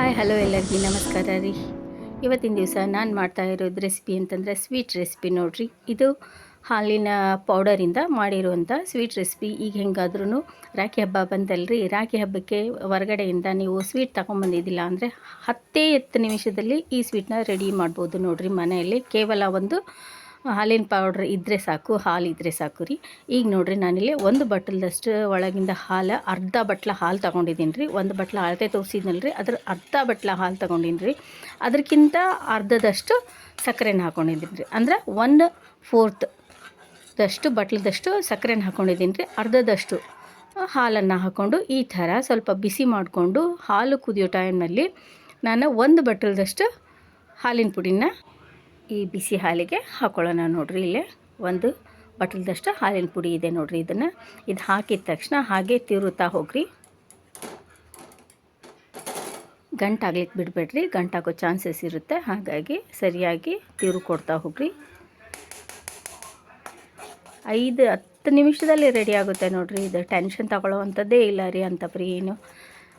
Hi, hello ಎಲ್ಲರಿಗೂ ನಮಸ್ಕಾರ ರೀ. ಇವತ್ತಿನ ದಿವಸ ನಾನು ಮಾಡ್ತಾ ಇರೋದು ರೆಸಿಪಿ ಅಂತಂದರೆ ಸ್ವೀಟ್ ರೆಸಿಪಿ ನೋಡಿರಿ. ಇದು ಹಾಲಿನ ಪೌಡರಿಂದ ಮಾಡಿರುವಂಥ ಸ್ವೀಟ್ ರೆಸಿಪಿ ಈಗ ಹೆಂಗಾದ್ರೂ ರಾಖಿ ಹಬ್ಬ ಬಂದಲ್ರಿ ರಾಖಿ ಹಬ್ಬಕ್ಕೆ ಹೊರಗಡೆಯಿಂದ ನೀವು ಸ್ವೀಟ್ ತಗೊಂಬಂದಿದ್ದಿಲ್ಲ ಅಂದರೆ ಹತ್ತೇ ಹತ್ತು ನಿಮಿಷದಲ್ಲಿ ಈ ಸ್ವೀಟ್ನ ರೆಡಿ ಮಾಡ್ಬೋದು ನೋಡಿರಿ ಮನೆಯಲ್ಲಿ. ಕೇವಲ ಒಂದು ಹಾಲಿನ ಪೌಡ್ರ್ ಇದ್ದರೆ ಸಾಕು, ಹಾಲು ಇದ್ದರೆ ಸಾಕು ರೀ. ಈಗ ನೋಡಿರಿ, ನಾನಿಲ್ಲಿ ಒಂದು ಬಟ್ಲದಷ್ಟು ಒಳಗಿಂದ ಹಾಲು, ಅರ್ಧ ಬಟ್ಲ ಹಾಲು ತೊಗೊಂಡಿದ್ದೀನಿ ರೀ. ಒಂದು ಬಟ್ಲ ಅಳತೆ ತೋರಿಸಿದ್ನಲ್ಲ ರೀ ಅದ್ರ ಅರ್ಧ ಬಟ್ಲ ಹಾಲು ತೊಗೊಂಡಿನಿ ರೀ. ಅದಕ್ಕಿಂತ ಅರ್ಧದಷ್ಟು ಸಕ್ಕರೆನ ಹಾಕ್ಕೊಂಡಿದ್ದೀನಿ ರೀ. ಅಂದ್ರೆ ಒಂದು ಫೋರ್ತ್ ದಷ್ಟು ಬಟ್ಲದಷ್ಟು ಸಕ್ಕರೆನ ಹಾಕ್ಕೊಂಡಿದ್ದೀನಿ ರೀ. ಅರ್ಧದಷ್ಟು ಹಾಲನ್ನು ಹಾಕ್ಕೊಂಡು ಈ ಥರ ಸ್ವಲ್ಪ ಬಿಸಿ ಮಾಡಿಕೊಂಡು ಹಾಲು ಕುದಿಯೋ ಟೈಮ್ನಲ್ಲಿ ನಾನು ಒಂದು ಬಟ್ಲದಷ್ಟು ಹಾಲಿನ ಪುಡಿನ ಈ ಬಿಸಿ ಹಾಲಿಗೆ ಹಾಕೊಳ್ಳೋಣ ನೋಡ್ರಿ ಇಲ್ಲೇ. ಒಂದು ಬಟ್ಲದಷ್ಟು ಹಾಲಿನ ಪುಡಿ ಇದೆ ನೋಡ್ರಿ ಇದನ್ನು. ಇದು ಹಾಕಿದ ತಕ್ಷಣ ಹಾಗೆ ತಿರುತ್ತಾ ಹೋಗ್ರಿ. ಗಂಟಾಗ್ಲಿಕ್ಕೆ ಬಿಡಬೇಡ್ರಿ ಗಂಟಾಗೋ ಚಾನ್ಸಸ್ ಇರುತ್ತೆ. ಹಾಗಾಗಿ ಸರಿಯಾಗಿ ತಿರು ಕೊಡ್ತಾ ಹೋಗ್ರಿ. ಐದು ಹತ್ತು ನಿಮಿಷದಲ್ಲಿ ರೆಡಿ ಆಗುತ್ತೆ ನೋಡ್ರಿ, ಇದು ಟೆನ್ಷನ್ ತಗೊಳ್ಳೋವಂಥದ್ದೇ ಇಲ್ಲ ರೀ ಅಂತ ಏನು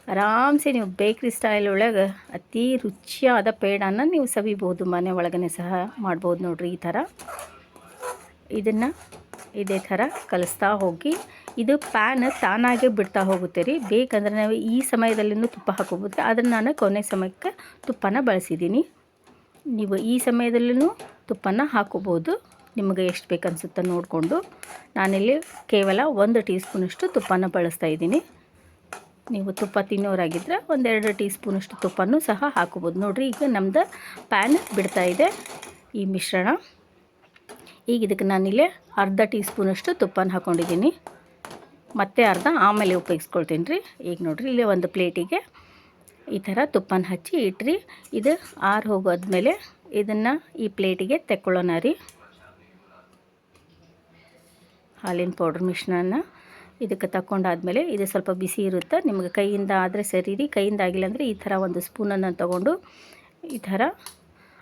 ಆರಾಮ್ಸೆ ನೀವು ಬೇಕ್ರಿ ಸ್ಟೈಲ್ ಒಳಗೆ ಅತಿ ರುಚಿಯಾದ ಪೇಡನ ನೀವು ಸವಿಬೋದು, ಮನೆ ಒಳಗನೆ ಸಹ ಮಾಡ್ಬೋದು ನೋಡ್ರಿ ಈ ಥರ. ಇದನ್ನು ಇದೇ ಥರ ಕಲಿಸ್ತಾ ಹೋಗಿ, ಇದು ಪ್ಯಾನ್ ತಾನಾಗೆ ಬಿಡ್ತಾ ಹೋಗುತ್ತೆ ರೀ. ಬೇಕಂದ್ರೆ ನಾವು ಈ ಸಮಯದಲ್ಲಿನೂ ತುಪ್ಪ ಹಾಕೋಬೋದು ಆದರೆ ನಾನು ಕೊನೆ ಸಮಯಕ್ಕೆ ತುಪ್ಪನ ಬಳಸಿದ್ದೀನಿ. ನೀವು ಈ ಸಮಯದಲ್ಲೂ ತುಪ್ಪನ ಹಾಕೋಬೋದು ನಿಮಗೆ ಎಷ್ಟು ಬೇಕನ್ಸುತ್ತೆ ನೋಡಿಕೊಂಡು. ನಾನಿಲ್ಲಿ ಕೇವಲ ಒಂದು ಟೀ ಸ್ಪೂನಷ್ಟು ತುಪ್ಪನ ಬಳಸ್ತಾ ಇದ್ದೀನಿ. ನೀವು ತುಪ್ಪ ತಿನ್ನೋರಾಗಿದ್ದರೆ ಒಂದೆರಡು ಟೀ ಸ್ಪೂನಷ್ಟು ತುಪ್ಪನೂ ಸಹ ಹಾಕೋಬೋದು. ನೋಡಿರಿ, ಈಗ ನಮ್ಮದು ಪ್ಯಾನ್ ಬಿಡ್ತಾ ಇದೆ ಈ ಮಿಶ್ರಣ. ಈಗ ಇದಕ್ಕೆ ನಾನಿಲ್ಲಿ ಅರ್ಧ ಟೀ ಸ್ಪೂನಷ್ಟು ತುಪ್ಪನ ಹಾಕ್ಕೊಂಡಿದ್ದೀನಿ ಮತ್ತೆ ಅರ್ಧ ಆಮೇಲೆ ಉಪಯೋಗಿಸ್ಕೊಳ್ತೀನಿ ರೀ. ಈಗ ನೋಡಿರಿ, ಇಲ್ಲಿ ಒಂದು ಪ್ಲೇಟಿಗೆ ಈ ಥರ ತುಪ್ಪನ ಹಚ್ಚಿ ಇಟ್ರಿ. ಇದು ಆರು ಹೋಗೋದ್ಮೇಲೆ ಇದನ್ನು ಈ ಪ್ಲೇಟಿಗೆ ತೆಕ್ಕೊಳ್ಳೋಣ ರೀ. ಹಾಲಿನ ಪೌಡ್ರ್ ಮಿಶ್ರಣನ ಇದಕ್ಕೆ ತಕ್ಕೊಂಡಾದಮೇಲೆ ಇದು ಸ್ವಲ್ಪ ಬಿಸಿ ಇರುತ್ತೆ. ನಿಮಗೆ ಕೈಯಿಂದ ಆದರೆ ಸರಿ ರೀ. ಕೈಯಿಂದ ಆಗಿಲ್ಲ ಅಂದರೆ ಈ ಥರ ಒಂದು ಸ್ಪೂನನ್ನು ತೊಗೊಂಡು ಈ ಥರ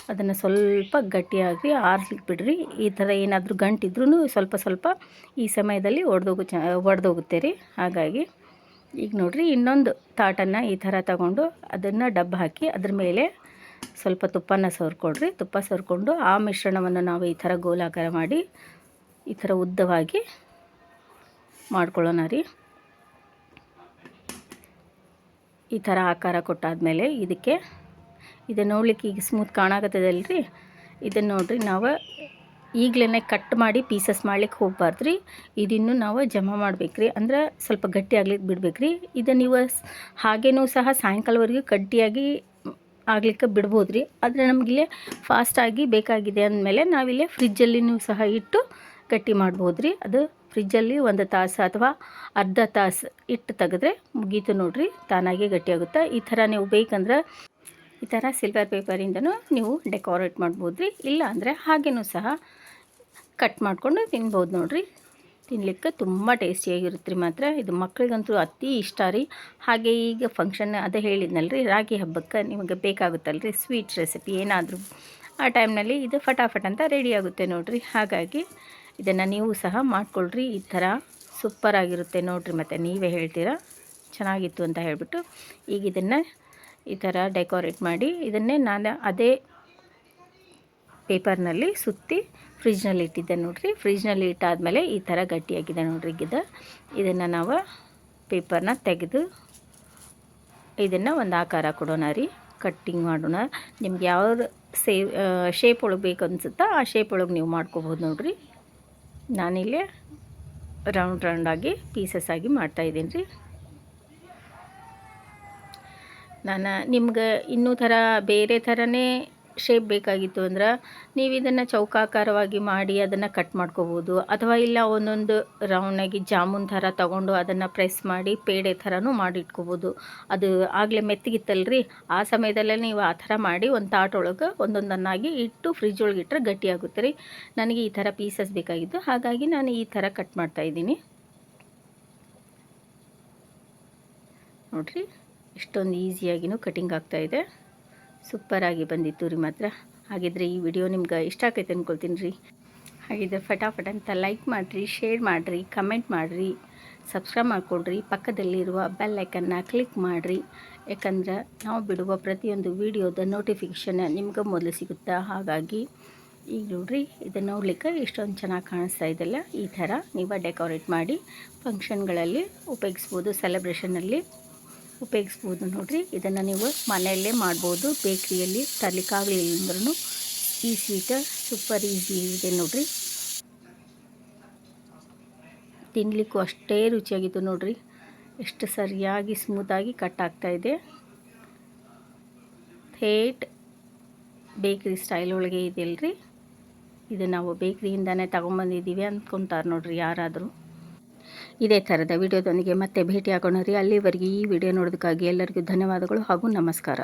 ಅದನ್ನು ಸ್ವಲ್ಪ ಗಟ್ಟಿಯಾಗಿ ಆರಿಸ್ಲಿಕ್ಕೆ ಬಿಡ್ರಿ. ಈ ಥರ ಏನಾದರೂ ಗಂಟಿದ್ರೂ ಸ್ವಲ್ಪ ಸ್ವಲ್ಪ ಈ ಸಮಯದಲ್ಲಿ ಒಡೆದೋಗು ಒಡೆದೋಗುತ್ತೆ ರೀ. ಹಾಗಾಗಿ ಈಗ ನೋಡಿರಿ ಇನ್ನೊಂದು ತಾಟನ್ನು ಈ ಥರ ತಗೊಂಡು ಅದನ್ನು ಡಬ್ಬ ಹಾಕಿ ಅದ್ರ ಮೇಲೆ ಸ್ವಲ್ಪ ತುಪ್ಪನ ಸವರ್ಕೊಡ್ರಿ ತುಪ್ಪ ಸವರ್ಕೊಂಡು ಆ ಮಿಶ್ರಣವನ್ನು ನಾವು ಈ ಥರ ಗೋಲಾಕಾರ ಮಾಡಿ ಈ ಥರ ಉದ್ದವಾಗಿ ಮಾಡ್ಕೊಳ್ಳೋಣ ರೀ. ಈ ಥರ ಆಕಾರ ಕೊಟ್ಟಾದಮೇಲೆ ಇದಕ್ಕೆ ಇದನ್ನು ನೋಡ್ಲಿಕ್ಕೆ ಈಗ ಸ್ಮೂತ್ ಕಾಣಾಕತ್ತದಲ್ಲ ರೀ ಇದನ್ನು ನೋಡ್ರಿ ನಾವು ಈಗಲೇ ಕಟ್ ಮಾಡಿ ಪೀಸಸ್ ಮಾಡ್ಲಿಕ್ಕೆ ಹೋಗ್ಬಾರ್ದು ರೀ. ಇದನ್ನು ನಾವು ಜಮಾ ಮಾಡ್ಬೇಕು ರೀ. ಅಂದ್ರೆ ಸ್ವಲ್ಪ ಗಟ್ಟಿ ಆಗ್ಲಿಕ್ಕೆ ಬಿಡ್ಬೇಕು ರೀ. ಇದು ನೀವು ಹಾಗೇನೂ ಸಹ ಸಾಯಂಕಾಲವರೆಗೂ ಗಟ್ಟಿಯಾಗಿ ಆಗ್ಲಿಕ್ಕೆ ಬಿಡ್ಬೋದು ರೀ. ಆದರೆ ನಮಗಿಲ್ಲೇ ಫಾಸ್ಟಾಗಿ ಬೇಕಾಗಿದೆ ಅಂದಮೇಲೆ ನಾವಿಲ್ಲೇ ಫ್ರಿಜ್ಜಲ್ಲಿನೂ ಸಹ ಇಟ್ಟು ಗಟ್ಟಿ ಮಾಡ್ಬೋದು ರೀ. ಅದು ಫ್ರಿಜ್ಜಲ್ಲಿ ಒಂದು ತಾಸು ಅಥವಾ ಅರ್ಧ ತಾಸು ಇಟ್ಟು ತೆಗೆದ್ರೆ ಮುಗೀತು ನೋಡಿರಿ, ತಾನಾಗೆ ಗಟ್ಟಿಯಾಗುತ್ತೆ. ಈ ಥರ ನೀವು ಬೇಕಂದ್ರೆ ಈ ಥರ ಸಿಲ್ವರ್ ಪೇಪರಿಂದನೂ ನೀವು ಡೆಕೋರೇಟ್ ಮಾಡ್ಬೋದು ರೀ ಇಲ್ಲ ಅಂದರೆ ಹಾಗೇನೂ ಸಹ ಕಟ್ ಮಾಡಿಕೊಂಡು ತಿನ್ಬೋದು ನೋಡಿರಿ. ತಿನ್ಲಿಕ್ಕೆ ತುಂಬ ಟೇಸ್ಟಿಯಾಗಿರುತ್ತೆ ರೀ ಮಾತ್ರ. ಇದು ಮಕ್ಕಳಿಗಂತೂ ಅತಿ ಇಷ್ಟ ರೀ. ಹಾಗೆ ಈಗ ಫಂಕ್ಷನ್ ಅದೇ ಹೇಳಿದ್ನಲ್ಲ ರೀ ರಾಗಿ ಹಬ್ಬಕ್ಕೆ ನಿಮಗೆ ಬೇಕಾಗುತ್ತಲ್ಲ ರೀ ಸ್ವೀಟ್ ರೆಸಿಪಿ ಏನಾದರೂ. ಆ ಟೈಮ್ನಲ್ಲಿ ಇದು ಫಟಾಫಟ್ ಅಂತ ರೆಡಿ ಆಗುತ್ತೆ ನೋಡಿರಿ. ಹಾಗಾಗಿ ಇದನ್ನು ನೀವು ಸಹ ಮಾಡಿಕೊಳ್ರಿ. ಈ ಥರ ಸೂಪರಾಗಿರುತ್ತೆ ನೋಡಿರಿ ಮತ್ತು ನೀವೇ ಹೇಳ್ತೀರಾ? ಚೆನ್ನಾಗಿತ್ತು ಅಂತ ಹೇಳಿಬಿಟ್ಟು ಈಗ ಇದನ್ನು ಈ ಥರ ಡೆಕೋರೇಟ್ ಮಾಡಿ ಇದನ್ನೇ ನಾನು ಅದೇ ಪೇಪರ್ನಲ್ಲಿ ಸುತ್ತಿ ಫ್ರಿಜ್ನಲ್ಲಿ ಇಟ್ಟಿದ್ದೆ ನೋಡಿರಿ. ಫ್ರಿಜ್ನಲ್ಲಿ ಇಟ್ಟಾದಮೇಲೆ ಈ ಥರ ಗಟ್ಟಿಯಾಗಿದೆ ನೋಡ್ರಿ ಗಿದ ಇದನ್ನು ನಾವು ಪೇಪರ್ನ ತೆಗೆದು ಇದನ್ನು ಒಂದು ಆಕಾರ ಕೊಡೋಣ ರೀ. ಕಟ್ಟಿಂಗ್ ಮಾಡೋಣ. ನಿಮ್ಗೆ ಯಾವ ಸೇವ್ ಶೇಪ್ ಒಳಗೆ ಬೇಕು ಅನಿಸುತ್ತಾ ಆ ಶೇಪ್ ಒಳಗೆ ನೀವು ಮಾಡ್ಕೋಬೋದು ನೋಡಿರಿ. ನಾನಿಲ್ಲಿ ರೌಂಡ್ ರೌಂಡಾಗಿ ಪೀಸಸ್ ಆಗಿ ಮಾಡ್ತಾಯಿದ್ದೀನಿ ರೀ. ನಾನು ನಿಮ್ಗೆ ಇನ್ನೂ ಥರ ಬೇರೆ ಥರನೇ ಶೇಪ್ ಬೇಕಾಗಿತ್ತು ಅಂದ್ರೆ ನೀವು ಇದನ್ನು ಚೌಕಾಕಾರವಾಗಿ ಮಾಡಿ ಅದನ್ನು ಕಟ್ ಮಾಡ್ಕೋಬೋದು. ಅಥವಾ ಇಲ್ಲ ಒಂದೊಂದು ರೌಂಡಾಗಿ ಜಾಮೂನ್ ಥರ ತೊಗೊಂಡು ಅದನ್ನು ಪ್ರೆಸ್ ಮಾಡಿ ಪೇಡೆ ಥರನೂ ಮಾಡಿಟ್ಕೋಬೋದು ಅದು ಆಗಲೇ ಮೆತ್ತಗಿತ್ತಲ್ರಿ? ಆ ಸಮಯದಲ್ಲೇ ನೀವು ಆ ಥರ ಮಾಡಿ ಒಂದು ತಾಟೊಳಗೆ ಒಂದೊಂದನ್ನಾಗಿ ಇಟ್ಟು ಫ್ರಿಜ್ ಒಳಗೆ ಇಟ್ಟರೆ ಗಟ್ಟಿಯಾಗುತ್ತೆ ರೀ. ನನಗೆ ಈ ಥರ ಪೀಸಸ್ ಬೇಕಾಗಿತ್ತು. ಹಾಗಾಗಿ ನಾನು ಈ ಥರ ಕಟ್ ಮಾಡ್ತಾಯಿದ್ದೀನಿ ನೋಡಿರಿ, ಇಷ್ಟೊಂದು ಈಸಿಯಾಗಿನೂ ಕಟಿಂಗ್ ಆಗ್ತಾಯಿದೆ ಸೂಪರಾಗಿ ಬಂದಿತ್ತು ರೀ ಮಾತ್ರ. ಹಾಗಿದ್ರೆ ಈ ವಿಡಿಯೋ ನಿಮ್ಗೆ ಇಷ್ಟ ಆಕೈತೆ ಅಂದ್ಕೊಳ್ತೀನಿ ರೀ. ಹಾಗಿದ್ರೆ ಫಟಾಫಟ್ ಅಂತ ಲೈಕ್ ಮಾಡಿರಿ ಶೇರ್ ಮಾಡಿರಿ ಕಮೆಂಟ್ ಮಾಡಿರಿ ಸಬ್ಸ್ಕ್ರೈಬ್ ಮಾಡಿಕೊಡ್ರಿ ಪಕ್ಕದಲ್ಲಿರುವ ಬೆಲ್ ಐಕನ್ನ ಕ್ಲಿಕ್ ಮಾಡಿರಿ. ಯಾಕಂದ್ರೆ ನಾವು ಬಿಡುವ ಪ್ರತಿಯೊಂದು ವಿಡಿಯೋದ ನೋಟಿಫಿಕೇಷನ್ ನಿಮ್ಗೆ ಮೊದಲು ಸಿಗುತ್ತಾ? ಹಾಗಾಗಿ ಈಗ ನೋಡ್ರಿ, ಇದನ್ನು ನೋಡ್ಲಿಕ್ಕೆ ಎಷ್ಟೊಂದು ಚೆನ್ನಾಗಿ ಕಾಣಿಸ್ತಾ ಇದೆಲ್ಲ? ಈ ಥರ ನೀವು ಡೆಕೋರೇಟ್ ಮಾಡಿ ಫಂಕ್ಷನ್ಗಳಲ್ಲಿ ಉಪಯೋಗಿಸ್ಬೋದು ಸೆಲೆಬ್ರೇಷನಲ್ಲಿ ಉಪಯೋಗಿಸ್ಬೋದು ನೋಡಿರಿ. ಇದನ್ನು ನೀವು ಮನೆಯಲ್ಲೇ ಮಾಡ್ಬೋದು. ಬೇಕ್ರಿಯಲ್ಲಿ ತರಲಿಕ್ಕಾಗಲಿಲ್ಲ ಅಂದ್ರೂ ಈ ಸ್ವೀಟ ಸೂಪರ್ ಈಸಿ ಇದೆ ನೋಡಿರಿ. ತಿನ್ನಲಿಕ್ಕೂ ಅಷ್ಟೇ ರುಚಿಯಾಗಿತ್ತು ನೋಡಿರಿ. ಎಷ್ಟು ಸರಿಯಾಗಿ ಸ್ಮೂತಾಗಿ ಕಟ್ ಆಗ್ತಾ ಇದೆ. ಥೇಟ್ ಬೇಕ್ರಿ ಸ್ಟೈಲ್ ಒಳಗೆ ಇದೆಯಲ್ರಿ ಇದು ನಾವು ಬೇಕ್ರಿಯಿಂದನೇ ತೊಗೊಂಬಂದಿದ್ದೀವಿ ಅಂದ್ಕೊತಾರೆ ನೋಡಿರಿ ಯಾರಾದರೂ. ಇದೇ ಥರದ ವಿಡಿಯೋದೊಂದಿಗೆ ಮತ್ತೆ ಭೇಟಿಯಾಗೋಣ ರೀ. ಅಲ್ಲಿವರೆಗೆ ಈ ವಿಡಿಯೋ ನೋಡೋದಕ್ಕಾಗಿ ಎಲ್ಲರಿಗೂ ಧನ್ಯವಾದಗಳು ಹಾಗೂ ನಮಸ್ಕಾರ.